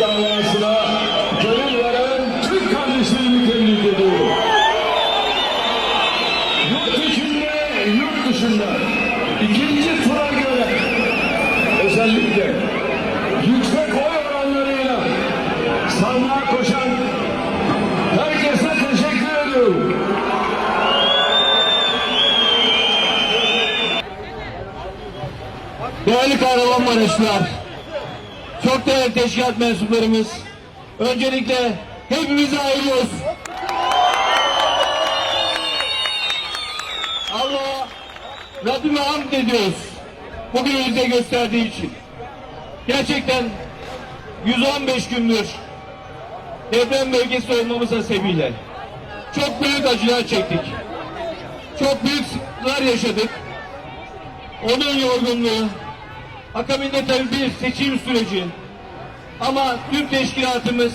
davasına gönül veren Türk kardeşlerimi tebrik. Yurt içinde, yurt dışında ikinci tura göre özellikle yüksek oy oranlarıyla sandığa koşan herkese teşekkür ediyorum. Değerli Kahramanmaraşlılar, çok değerli teşkilat mensuplarımız, öncelikle hepimize hayırlı olsun. Allah Rabbime hamd ediyoruz. Bugün bize gösterdiği için. Gerçekten 115 gündür deprem bölgesi olmamız hasebiyle çok büyük acılar çektik. Çok büyük sıkıntılar yaşadık. Onun yorgunluğu, akabinde tabii bir seçim süreci. Ama tüm teşkilatımız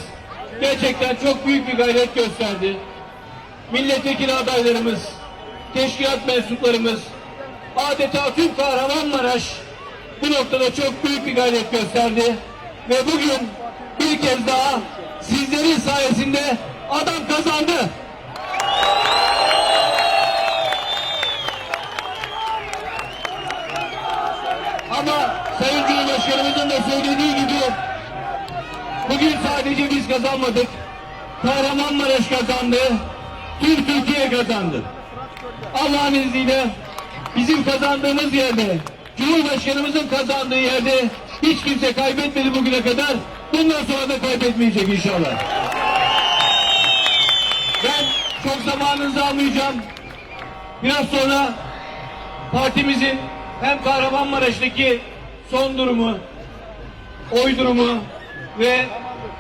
gerçekten çok büyük bir gayret gösterdi. Milletvekili adaylarımız, teşkilat mensuplarımız, adeta tüm Kahramanmaraş bu noktada çok büyük bir gayret gösterdi. Ve bugün bir kez daha sizlerin sayesinde adam kazandı. Ama Sayın Cumhurbaşkanımızın da söylediği gibi bugün sadece biz kazanmadık. Kahramanmaraş kazandı. Tüm Türkiye kazandı. Allah'ın izniyle bizim kazandığımız yerde, Cumhurbaşkanımızın kazandığı yerde hiç kimse kaybetmedi bugüne kadar. Bundan sonra da kaybetmeyecek inşallah. Ben çok zamanınızı almayacağım. Biraz sonra partimizin hem Kahramanmaraş'taki son durumu, oy durumu ve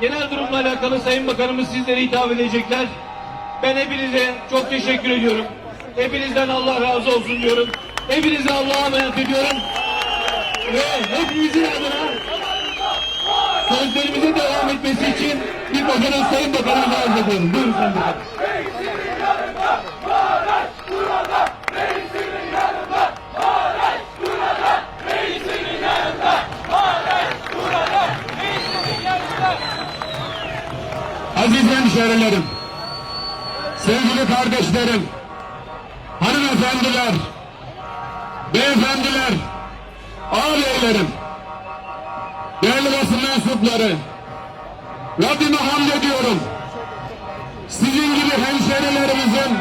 genel durumla alakalı Sayın Bakanımız sizlere hitap edecekler. Ben hepinize çok teşekkür ediyorum. Hepinizden Allah razı olsun diyorum. Hepinize Allah'a emanet ediyorum. Ve hepinizin adına sözlerimize devam etmesi için bir bakanın Sayın Bakanımıza arz ediyorum. Buyurun Sayın Bakan. Aziz hemşehrilerim, sevgili kardeşlerim, hanımefendiler, beyefendiler, ağabeylerim, değerli basın mensupları, Rabbime hamd ediyorum. Sizin gibi hemşehrilerimizin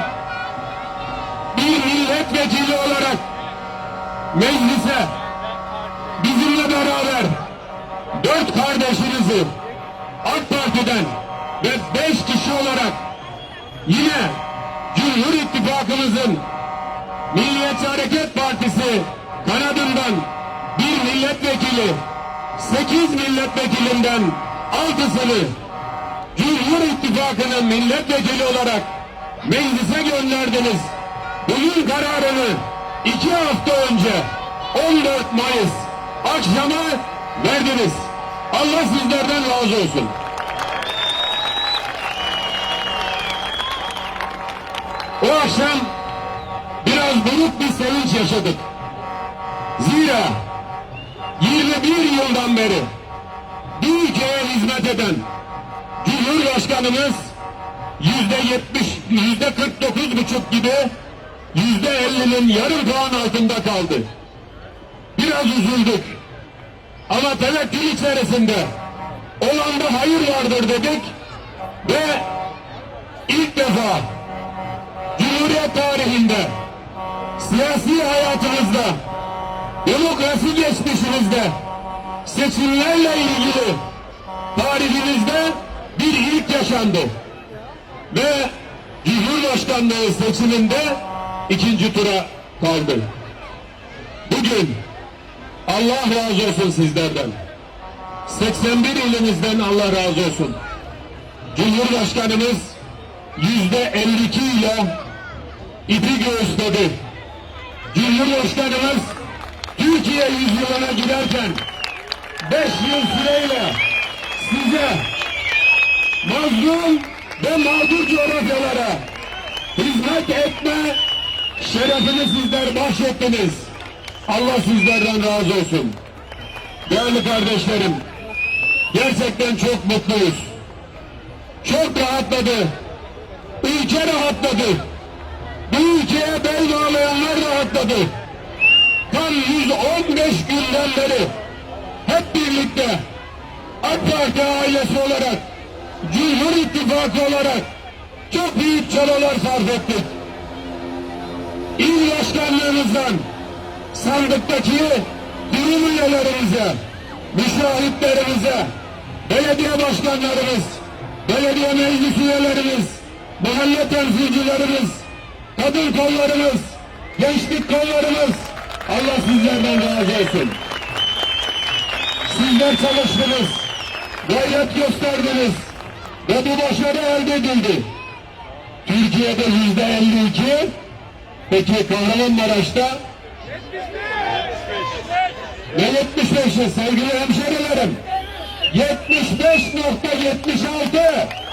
bir milletvekili olarak meclise bizimle beraber dört kardeşinizi AK Parti'den ve beş kişi olarak yine Cumhur İttifakımızın Milliyetçi Hareket Partisi kanadından bir milletvekili, sekiz milletvekilinden altısını Cumhur İttifakı'nın milletvekili olarak meclise gönderdiniz. Bunun kararını iki hafta önce 14 Mayıs akşama verdiniz. Allah sizlerden razı olsun. O akşam biraz buruk bir sevinç yaşadık. Zira 21 yıldan beri bu ülkeye hizmet eden Cumhurbaşkanımız yüzde yetmiş, yüzde 49 buçuk gibi yüzde 50'nin yarım puan altında kaldı. Biraz üzüldük. Ama tevekkül içerisinde olanda hayır vardır dedik ve ilk defa Cumhuriyet tarihinde siyasi hayatımızda demokrasi geçmişimizde seçimlerle ilgili tarihimizde bir ilk yaşandı. Ve Cumhurbaşkanlığı seçiminde ikinci tura kaldı. Bugün Allah razı olsun sizlerden. 81 ilimizden Allah razı olsun. Cumhurbaşkanımız yüzde 52 ile ipi göğüsledi. Cumhurbaşkanımız Türkiye yüzyılına giderken 5 yıl süreyle size mazlum ve mağdur coğrafyalara hizmet etme şerefini sizler bahşettiniz. Allah sizlerden razı olsun. Değerli kardeşlerim, Gerçekten çok mutluyuz. Çok rahatladı. Ülke rahatladı. Bu ülkeye bel bağlayanlar rahatladı. Tam 115 günden beri hep birlikte AK Parti ailesi olarak, Cumhur İttifakı olarak çok büyük çabalar sarf ettik. İl başkanlığımızdan sandıktaki kurum üyelerimize, müşahitlerimize, belediye başkanlarımız, belediye meclis üyelerimiz, mahalle temsilcilerimiz, kadın kollarımız, gençlik kollarımız, Allah sizlerden razı olsun. Sizler çalıştınız, gayret gösterdiniz ve bu başarı elde edildi. Türkiye'de yüzde 52, peki Kahramanmaraş'ta ne 75'i sevgili hemşerilerim? 75.76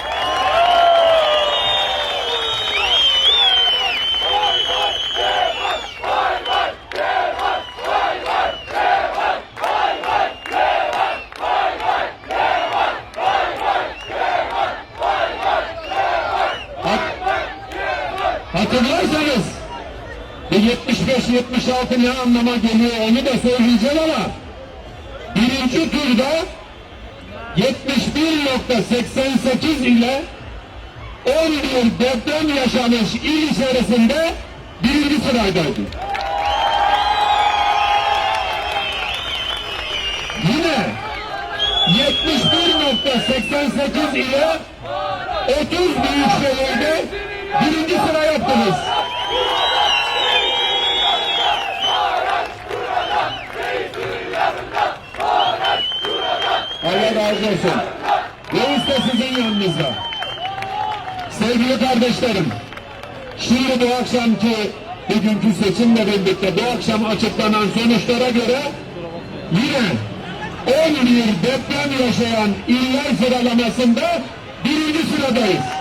75-76 ne anlama geliyor onu da söyleyeceğim ama birinci turda 71.88 ile 11 deprem yaşamış il içerisinde birinci sıradaydı. Yine 71.88 ile 30 büyük şehirde birinci razı. Reis de sizin yanınızda. Sevgili kardeşlerim, şimdi bu akşamki bugünkü seçimle birlikte bu akşam açıklanan sonuçlara göre yine 11 deprem yaşayan iller sıralamasında birinci sıradayız.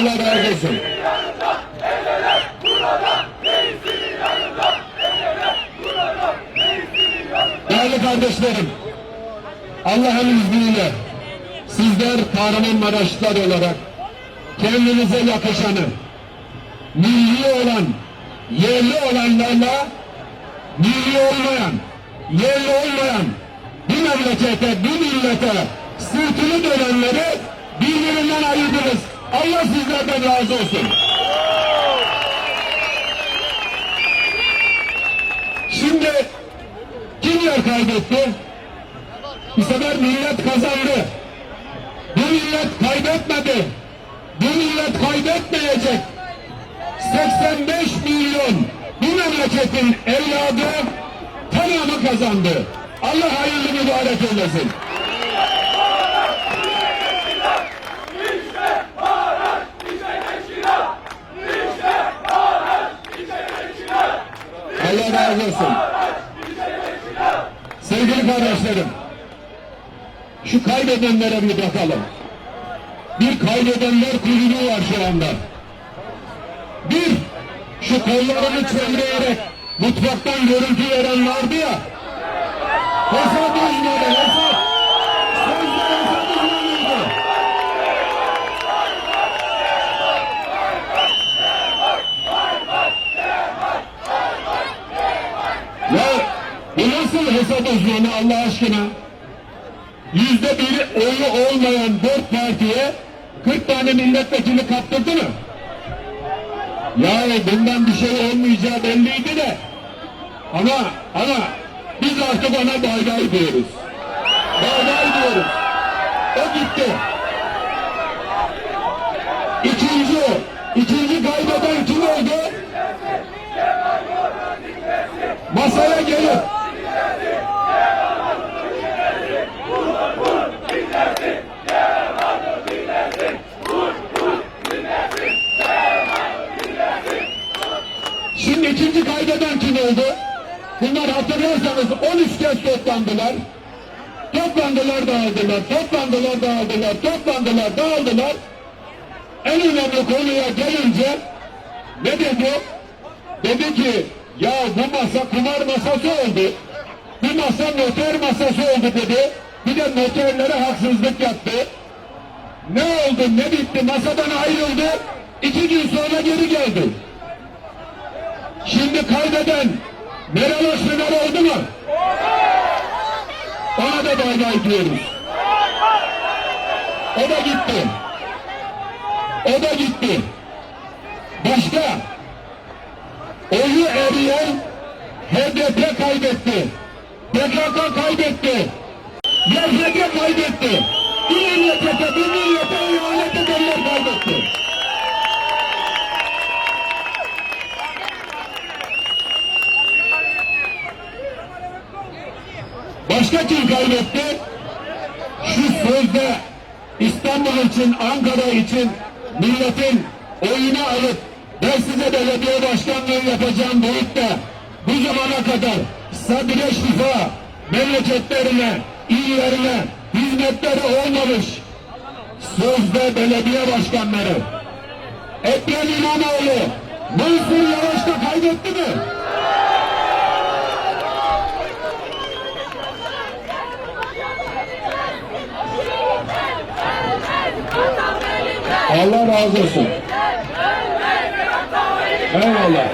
Allah razı olsun. Değerli kardeşlerim, Allah'ın izniyle sizler Kahramanmaraşlılar olarak kendinize yakışanı, milli olan, yerli olanlarla milli olmayan, yerli olmayan bu memlekete, bu millete sırtını dönenleri birbirinden ayırdınız. Allah sizlerden razı olsun. Şimdi kimler kaybetti? Bu sefer millet kazandı. Bu millet kaybetmedi. Bu millet kaybetmeyecek. 85 milyon bu memleketin evladı tamamı kazandı. Allah hayırlı mübarek eylesin. Razı olsun. Sevgili kardeşlerim, şu kaybedenlere bir bakalım. Bir kaybedenler kulübü var şu anda. Bir, şu kollarını çevreyerek mutfaktan görüntü veren vardı ya. Hesap uzmanı, hesap. Sözde hesap uzmanıydı. Ya bu nasıl hesap uzmanı Allah aşkına? Yüzde bir oyu olmayan dört partiye 40 tane milletvekili kaptırdı mı? Ya bundan bir şey olmayacağı belliydi de. Ama ama biz artık ona bay bay diyoruz. Bay bay diyoruz. O gitti. İkinci, ikinci kaybeden kim oldu? Masaya gelip İkinci kaybeden kim oldu? Bunlar hatırlarsanız 13 kez toplandılar. Toplandılar dağıldılar, toplandılar dağıldılar, toplandılar dağıldılar. En önemli konuya gelince ne dedi? Dedi ki ya bu masa kumar masası oldu. Bu masa noter masası oldu dedi. Bir de noterlere haksızlık yaptı. Ne oldu ne bitti masadan ayrıldı. İki gün sonra geri geldi. Şimdi kaybeden Meral Özpınar oldu mu? Ona da bay bay diyoruz. O da gitti. O da gitti. Başka oyu eriyen HDP kaybetti. PKK kaybetti. YPG kaybetti. Bu memlekete, bu millete ihanet edenler kaybetti. Başka kim kaybetti? Şu sözde İstanbul için, Ankara için milletin oyunu alıp ben size belediye başkanlığı yapacağım deyip de bu zamana kadar sadire şifa memleketlerine, illerine hizmetleri olmamış sözde belediye başkanları Ekrem İmamoğlu Mansur Yavaş da kaybetti mi? Allah razı olsun. Eyvallah.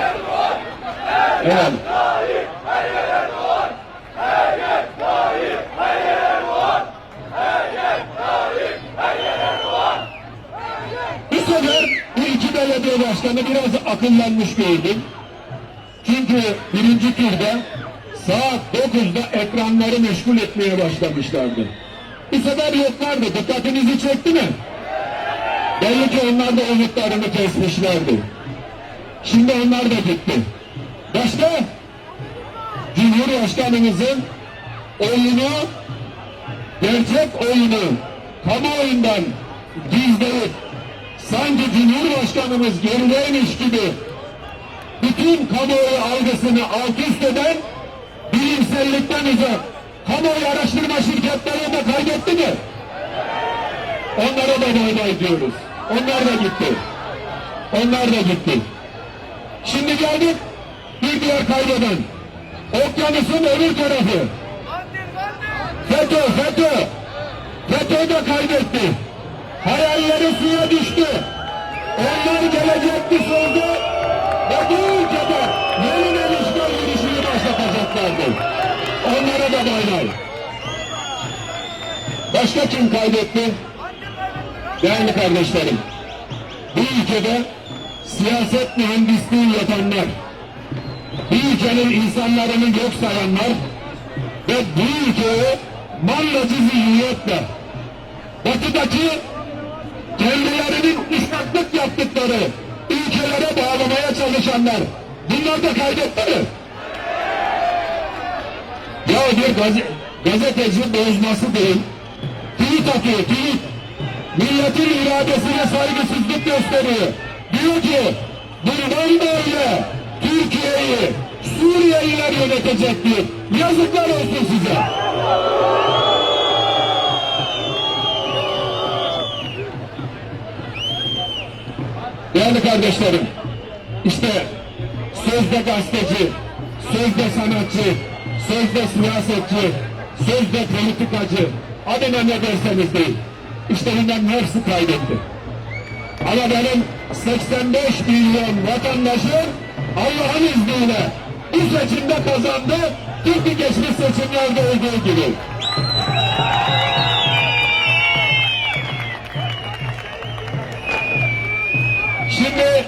Bu sefer bu iki belediye başkanı biraz akıllanmış gördüm. Çünkü birinci turda saat 9'da ekranları meşgul etmeye başlamışlardı. Bu sefer yoklardı. Dikkatinizi çekti mi? Belli onlar da umutlarını kesmişlerdi. Şimdi onlar da gitti. Başka? Cumhurbaşkanımızın oyunu, gerçek oyunu kamuoyundan gizleyip sanki Cumhurbaşkanımız gerideymiş gibi bütün kamuoyu algısını alt üst eden bilimsellikten uzak kamuoyu araştırma şirketleri de kaybetti mi? Onlara da bay bay. Onlar da gitti. Onlar da gitti. Şimdi geldik bir diğer kaybeden. Okyanusun öbür tarafı. FETÖ, FETÖ. FETÖ de kaybetti. Hayalleri suya düştü. Onlar gelecekti sordu. Ve bu ülkede yeniden işgal girişimi başlatacaklardı. Onlara da bay bay. Başka kim kaybetti? Değerli kardeşlerim, bu ülkede siyaset mühendisliği yapanlar, bu ülkenin insanlarını yok sayanlar ve bu ülkeyi mallacı zihniyetle batıdaki kendilerinin ıslaklık yaptıkları ülkelere bağlamaya çalışanlar bunlar da kaybetti mi? Ya bir gaze- gazeteci bozması değil, tweet atıyor, tweet. Milletin iradesine saygısızlık gösteriyor. Diyor ki, bundan böyle Türkiye'yi Suriyeliler yönetecek diyor. Yazıklar olsun size. Değerli kardeşlerim, işte sözde gazeteci, sözde sanatçı, sözde siyasetçi, sözde politikacı, adına ne derseniz deyin. İşte bunların hepsi kaybetti. Ama benim 85 milyon vatandaşım Allah'ın izniyle bu seçimde kazandı. Tıpkı geçmiş seçimlerde olduğu gibi. Şimdi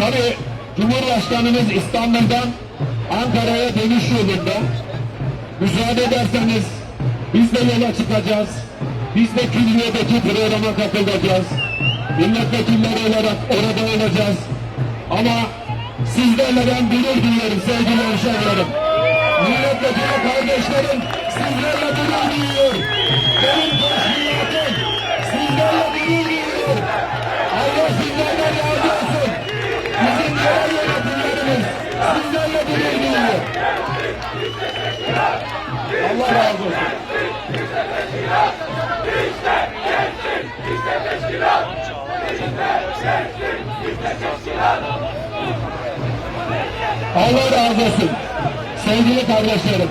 tabi Cumhurbaşkanımız İstanbul'dan Ankara'ya dönüş yolunda. Müsaade ederseniz biz de yola çıkacağız. Biz de külliyedeki programa katılacağız. milletvekilleri olarak orada olacağız. Ama sizlerle ben gurur duyuyorum sevgili hemşehrilerim. Milletvekili kardeşlerim sizlerle gurur duyuyor. Benim Allah razı olsun. Sevgili kardeşlerim,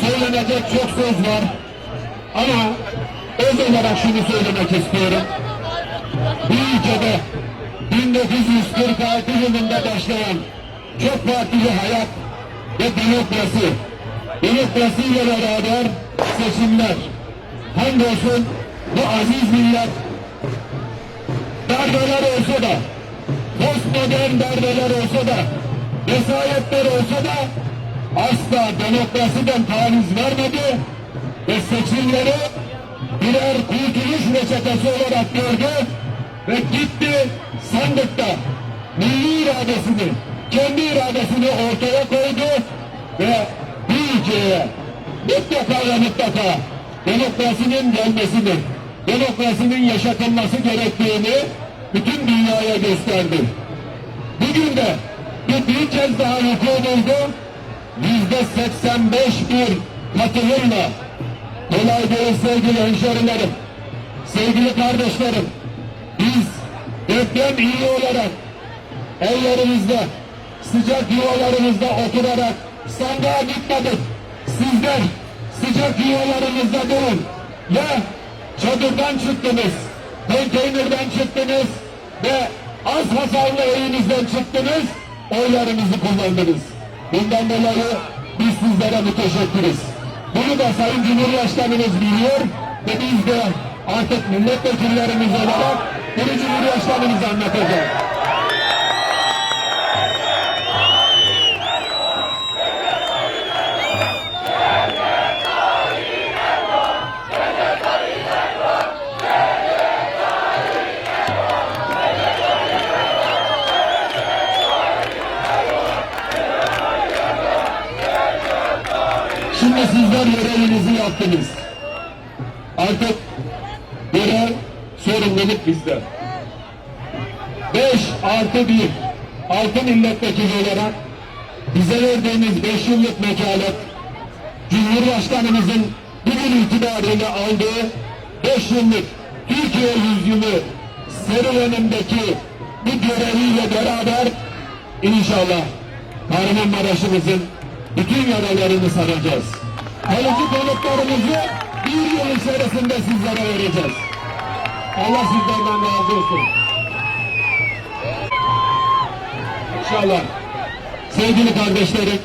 söylenecek çok söz var. Ama öz olarak şunu söylemek istiyorum. Bu ülkede 1946 yılında başlayan çok partili hayat ve demokrasi, demokrasiyle beraber seçimler. Hamdolsun bu aziz millet darbeler olsa da, postmodern darbeler olsa da, vesayetler olsa da asla demokrasiden taviz vermedi ve seçimleri birer kurtuluş reçetesi olarak gördü ve gitti sandıkta milli iradesini, kendi iradesini ortaya koydu ve bir ülkeye mutlaka ve mutlaka demokrasinin gelmesini, demokrasinin yaşatılması gerektiğini bütün dünyaya gösterdi. Bugün de bir, bir kez daha buldu. Yüzde 85 bir katılımla kolay değil sevgili hemşerilerim, sevgili kardeşlerim. Biz deprem iyi olarak evlerimizde, sıcak yuvalarımızda oturarak sandığa gitmedik. Sizler sıcak yuvalarınızda durun. Ya çadırdan çıktınız, konteynerden çıktınız ve az hasarlı evinizden çıktınız, oylarınızı kullandınız. Bundan dolayı biz sizlere müteşekkiriz. Bunu da Sayın Cumhurbaşkanımız biliyor ve biz de artık milletvekillerimiz olarak bunu Cumhurbaşkanımıza anlatacağız. Yaptınız. Artık görev sorumluluk bizde. Beş artı bir altı milletvekili olarak bize verdiğiniz beş yıllık vekalet Cumhurbaşkanımızın bugün itibariyle aldığı beş yıllık Türkiye yüzyılı serüvenindeki bu göreviyle beraber inşallah Kahramanmaraş'ımızın bütün yaralarını saracağız. Kalıcı konutlarımızı bir yıl içerisinde sizlere vereceğiz. Allah sizlerden razı olsun. İnşallah. Sevgili kardeşlerim,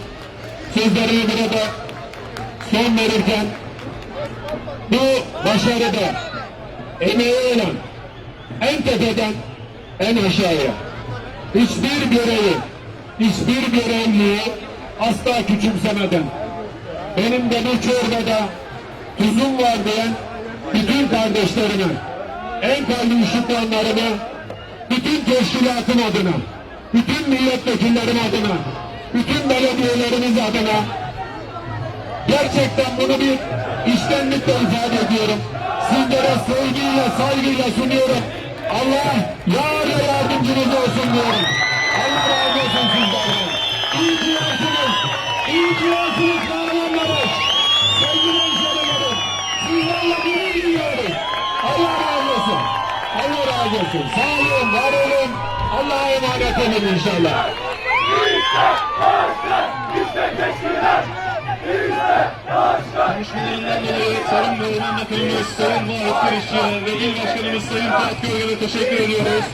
sözlerimi burada son verirken bu başarıda emeği olan en tepeden en aşağıya hiçbir görevi, hiçbir görevliyi asla küçümsemeden benim de bu çorbada tuzum var diyen bütün kardeşlerime, en kalbi ışıklanlarıma, bütün teşkilatım adına, bütün milletvekillerim adına, bütün belediyelerimiz adına gerçekten bunu bir iştenlikle ifade ediyorum. Sizlere sevgiyle, saygıyla sunuyorum. Allah yar yardımcınız olsun İyi ki varsınız Kahramanmaraş. Sevgili hemşehrilerim. Sizlerle gurur duyuyoruz. Allah razı olsun. Allah razı olsun. Sağ var olun. Allah'a emanet olun inşallah. Konuşmalarından dolayı Sayın Doğuman Bakanımız, Sayın Vahit Kırışçı ve İl Başkanımız Sayın Fatih Oyal'a teşekkür ediyoruz.